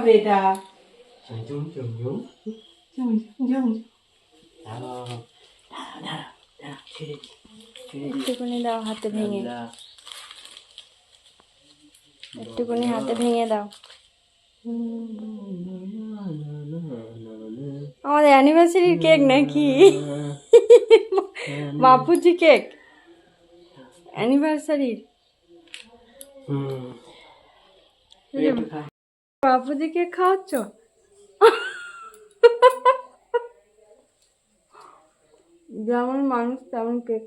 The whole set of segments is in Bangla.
খাবে এটা? একটুকুনি দাও হাতে ভেঙে। একটুকুনি হাতে ভেঙে দাও। আমাদের অ্যানিভার্সারির কেক নাকি? বাপুজি কেক অ্যানিভার্সারির কেক খাওয়াচ্ছ? যেমন মানুষ তেমন কেক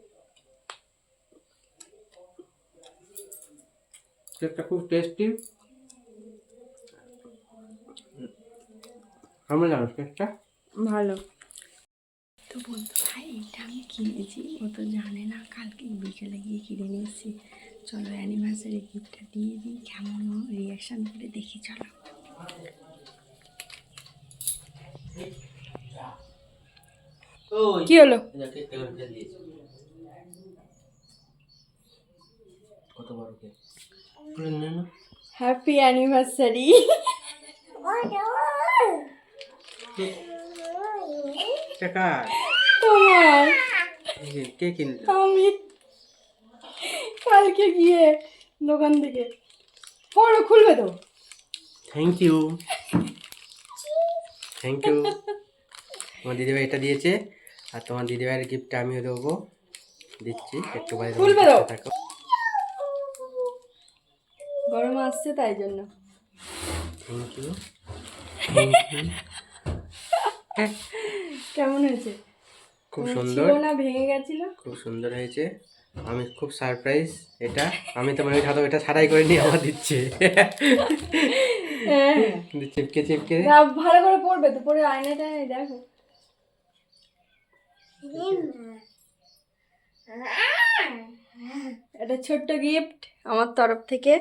কেকটা খুব টেস্টি কেমন লাগল কেকটা? ভালো। তো বলতো ভাই এটা আমি কিনেছি। ও তো জানে না কালকে বিকেলে গিয়ে কিনে নিয়ে এসেছি। চলো অ্যানিভার্সারি গিফটটা দিয়ে দিই। কেমন রিয়াকশান করে দেখি চলো। কি হলো? হ্যাপি অ্যানিভার্সারি তোমার। কে কিনলো? আমি। কালকে গিয়ে দোকান থেকে পড়ো খুলবে তো? থ্যাংক ইউ থ্যাংক ইউ তোমার দিদিভাই এটা দিয়েছে আর তোমার দিদিভাইয়ের গিফটটা আমিও দেবো। দিচ্ছি একটু বাইরে থাকো। গরম আসছে তাই জন্য। থ্যাংক ইউ কেমন হয়েছে? খুব সুন্দর। না ভেঙে গেছিল? খুব সুন্দর হয়েছে। আমি খুব সারপ্রাইজ এটা আমি তো মনে হয় এটা ছাড়াই করে নিয়ে আমার দিচ্ছে। চিপকে চিপকে। না, ভালো করে পড়বে তো পরে আয়নাটা দেখো। এটা ছোট্ট গিফট আমার তরফ থেকে।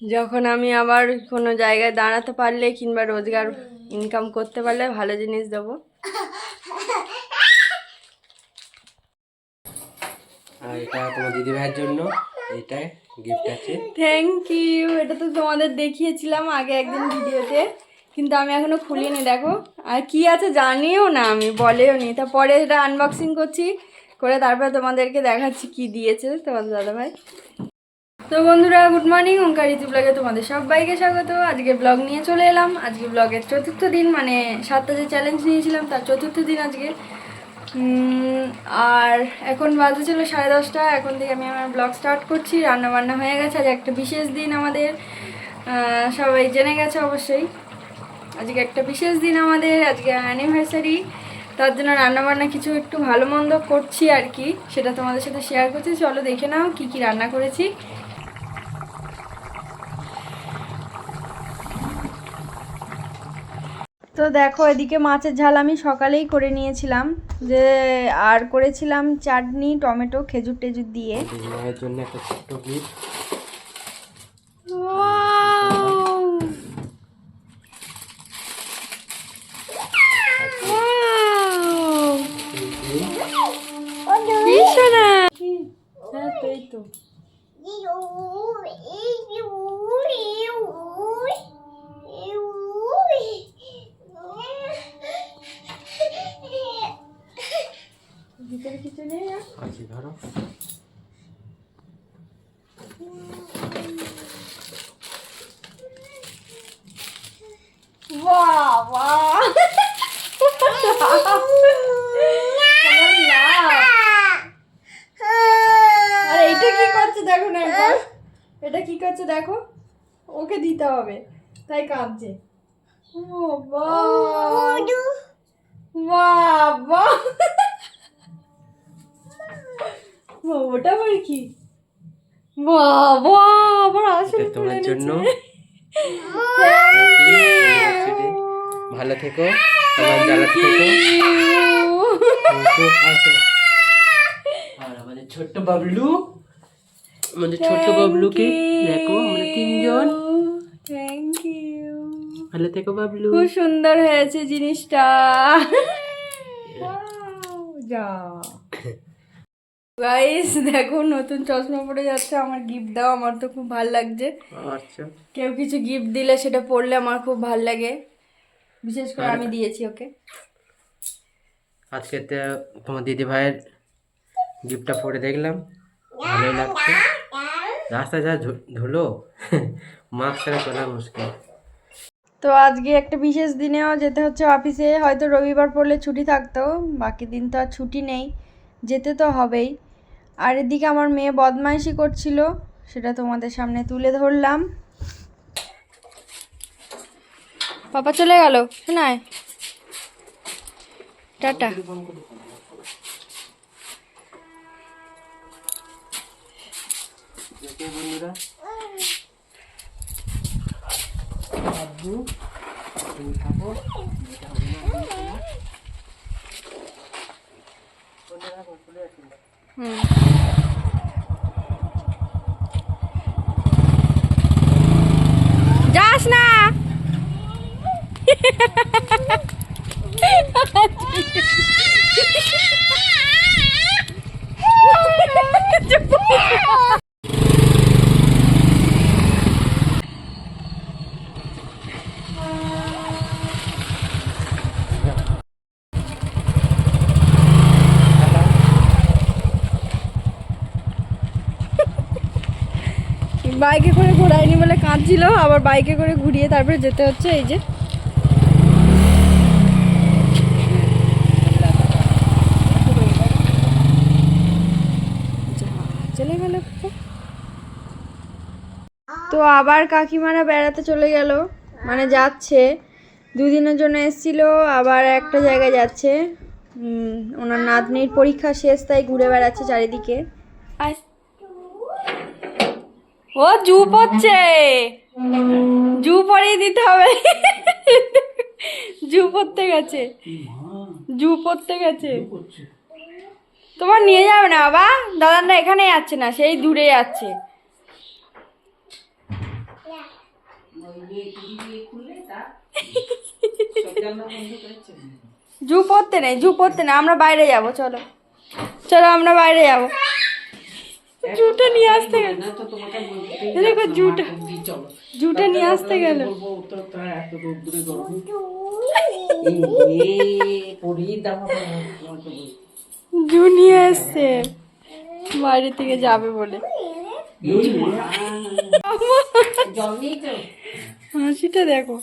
যখন আমি আবার কোনো জায়গায় দাঁড়াতে পারলে কিংবা রোজগার ইনকাম করতে পারলে ভালো জিনিস দেবো। আর এটা তোমার দিদিভাইয়ের জন্য এইটাই গিফট আছে। থ্যাংক ইউ এটা তো তোমাদের দেখিয়েছিলাম আগে একদিন ভিডিওতে, কিন্তু আমি এখনও খুলিনি, দেখো। আর কি আছে জানিও না আমি, বলেও নি। তারপরে এটা আনবক্সিং করছি, করে তারপরে তোমাদেরকে দেখাচ্ছি কি দিয়েছে তোমাদের দাদাভাই। তো বন্ধুরা গুড মর্নিং ওঙ্কার ঋতু ব্লগে তোমাদের সবাইকে স্বাগত। আজকে ব্লগ নিয়ে চলে এলাম। আজকে ব্লগের চতুর্থ দিন মানে সাতটা যে চ্যালেঞ্জ নিয়েছিলাম, তার চতুর্থ দিন আজকে। আর এখন বাজে ছিল সাড়ে দশটা, এখন থেকে আমি আমার ব্লগ স্টার্ট করছি রান্না বান্না হয়ে গেছে, আজ একটা বিশেষ দিন আমাদের। সবাই জেনে গেছে অবশ্যই। আজকে একটা বিশেষ দিন আমাদের, আজকে অ্যানিভার্সারি তার জন্য রান্নাবান্না কিছু একটু ভালো মন্দ করছি আর কি, সেটা তোমাদের সাথে শেয়ার করছি। চলো দেখে নাও কি কি রান্না করেছি। তো দেখো, এদিকে মাছের ঝাল আমি সকালেই করে নিয়েছিলাম। যে আর করেছিলাম চাটনি, টমেটো, খেজুর টেজুর দিয়ে। মায়ের জন্য একটা ছোট্ট গিফট Wow! Wow! কি শোনা হ্যাঁ তো এই তো ভিতরে কিছু নেই আছে ধরো। দেখো না একবার? এটা কি করছে দেখো? ওকে দিতে হবে তাই কাঁদছে। ও বাহ বাহ, ওটা আবার কি? বাহ বাহ আবার আসলে তোমার জন্য। ভালো থেকো তোমার থেকো। আর আমাদের ছোট্ট বাবলু আমাদের ছোট্ট বাবলুকে দেখো আমরা তিনজন। থ্যাংক ইউ ভালো থেকো বাবলু। খুব সুন্দর হয়েছে জিনিসটা। যা গাইস দেখো নতুন চশমা পরে যাচ্ছে আমার গিফট দাও আমার তো খুব ভালো লাগছে। আচ্ছা। কেউ কিছু গিফট দিলে সেটা পড়লে আমার খুব ভালো লাগে। বিশেষ করে আমি দিয়েছি ওকে? আজকে তো তোমার দিদি ভাইয়ের গিফটটা পরে দেখলাম। ভালোই লাগছে। রাস্তায় যা ধুলো মাস্ক ছাড়া চলা মুশকিল। তো আজকে একটা বিশেষ দিনেও যেতে হচ্ছে অফিসে হয়তো রবিবার পড়লে ছুটি থাকতো বাকি দিন তো আর ছুটি নেই যেতে তো হবেই। আর এদিকে আমার মেয়ে বদমাইশি করছিল, সেটা তোমাদের সামনে তুলে ধরলাম। পাপা চলে গেল? শোনায়? টাটা। তুমি এখন চলে আসুন। বাইকে করে ঘোরায়নি বলে কাঁদছিল, আবার বাইকে করে ঘুরিয়ে তারপরে যেতে হচ্ছে, এই যে। চলে গেল তো আবার কাকিমারা বেড়াতে চলে গেল মানে যাচ্ছে। দুদিনের জন্য এসছিল, আবার একটা জায়গায় যাচ্ছে। ওনার নাতনির পরীক্ষা শেষ, তাই ঘুরে বেড়াচ্ছে চারিদিকে। ও, জু পড়ছে। জু পরিয়ে দিতে হবে। জু পড়তে গেছে। জু পড়তে গেছে। তোমার নিয়ে যাবে না বাবা? দাদারা এখানে যাচ্ছে না, সেই দূরে যাচ্ছে জু পড়তে নেই, জু পড়তে নেই, আমরা বাইরে যাব, চলো। চলো, আমরা বাইরে যাব। জুটা নিয়ে আসতে গেল। দেখো জুটা জুটা নিয়ে আসতে গেল। জু নিয়ে আসছে। বাইরে থেকে যাবে বলে। হাসিটা দেখো।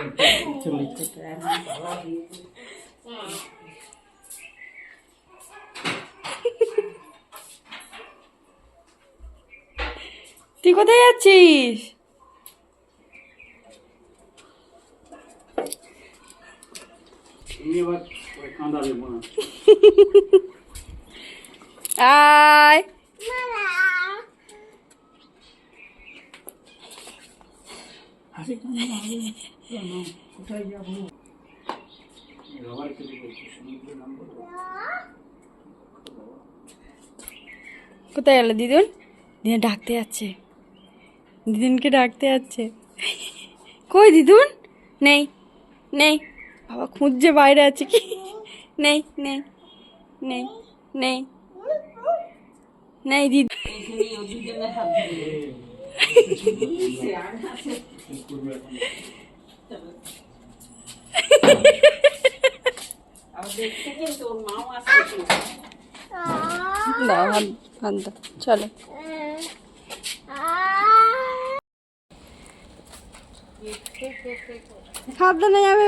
তুই কোথায় যাচ্ছিস? আয়। কোথায় গেল দিদুন? দিনে ডাকতে যাচ্ছে। দিদুনকে ডাকতে যাচ্ছে। কই দিদুন? নেই নেই। বাবা খুঁজছে বাইরে আছে কি? নেই নেই নেই নেই নেই দিদি চলো। সাবধানে যাবে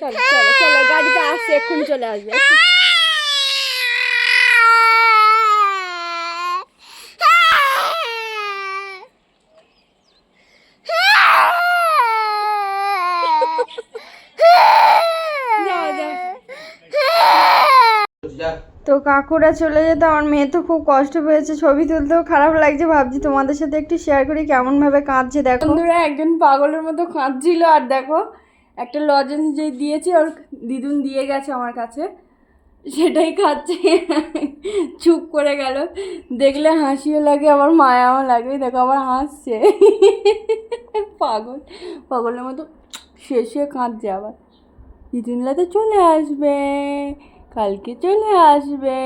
চলো চলো চলো গাড়িতে আসছে এক্ষুনি চলে আসবে। তো কাকুরা চলে যেতে, আমার মেয়ে তো খুব কষ্ট পেয়েছে, ছবি তুলতেও খারাপ লাগছে, ভাবছি তোমাদের সাথে একটু শেয়ার করি কেমন ভাবে কাঁদছে, দেখো। বন্ধুরা, একজন পাগলের মতো কাঁদছিল, আর দেখো, একটা লজেন্স যে দিয়েছি, ওর দিদুন দিয়ে গেছে আমার কাছে। সেটাই খাচ্ছে, চুপ করে গেল। দেখলে হাসিও লাগে, আবার মায়াও লাগে, দেখো আবার হাসছে। পাগল, পাগলের মতো শুয়ে কাঁদছে আবার। ইদিনলা তো চলে আসবে। কালকে চলে আসবে।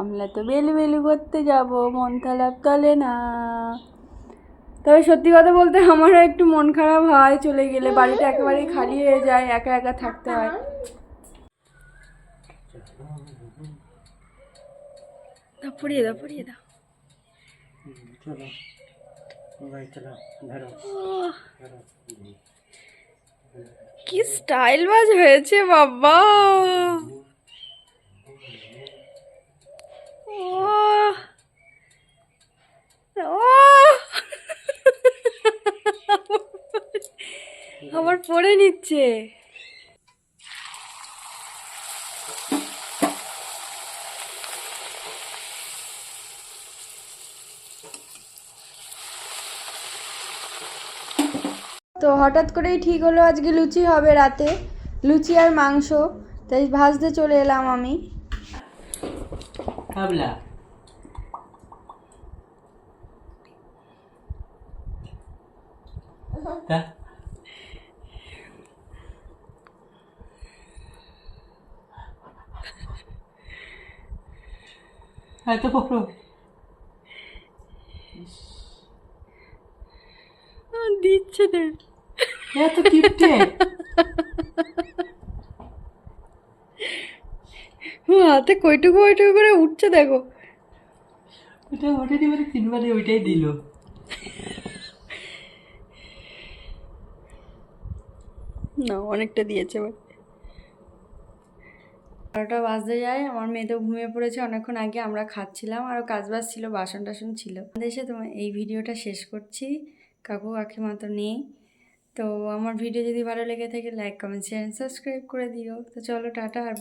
আমরা তো বেলু বেলু করতে যাব মন খারাপ তলে না। তবে সত্যি কথা বলতে আমারও একটু মন খারাপ হয় চলে গেলে বাড়িটা একেবারেই খালি হয়ে যায় একা একা থাকতে হয়। দাও পড়িয়ে দাও পড়িয়ে দাও। চলো চলো ধরো ধরো। কি স্টাইল বাজ হয়েছে বাবা। আবার পড়ে নিচ্ছে। তো হঠাৎ করেই ঠিক হলো আজকে লুচি হবে রাতে। লুচি আর মাংস তাই ভাজতে চলে এলাম আমি কাবলা তা এত বড়। দিচ্ছে না। এত কিপটে। হাতে কইটুকু কইটুকু করে উঠছে দেখো। ওটা ওটা দিয়ে মানে তিনবারে ওইটাই দিল। না অনেকটা দিয়েছে এবার। বারোটা বাজতে যায়, আমার মেয়ে তো ঘুমিয়ে পড়েছে, অনেকক্ষণ আগে আমরা খাচ্ছিলাম আরও কাজ বাজ ছিল, বাসন টাসন ছিল। দেশে তোমার এই ভিডিওটা শেষ করছি, কাকু কাকিমা তো নেই। তো আমার ভিডিও যদি ভালো লেগে থাকে লাইক কমেন্ট শেয়ার সাবস্ক্রাইব করে দিও। তো চলো, টাটা আর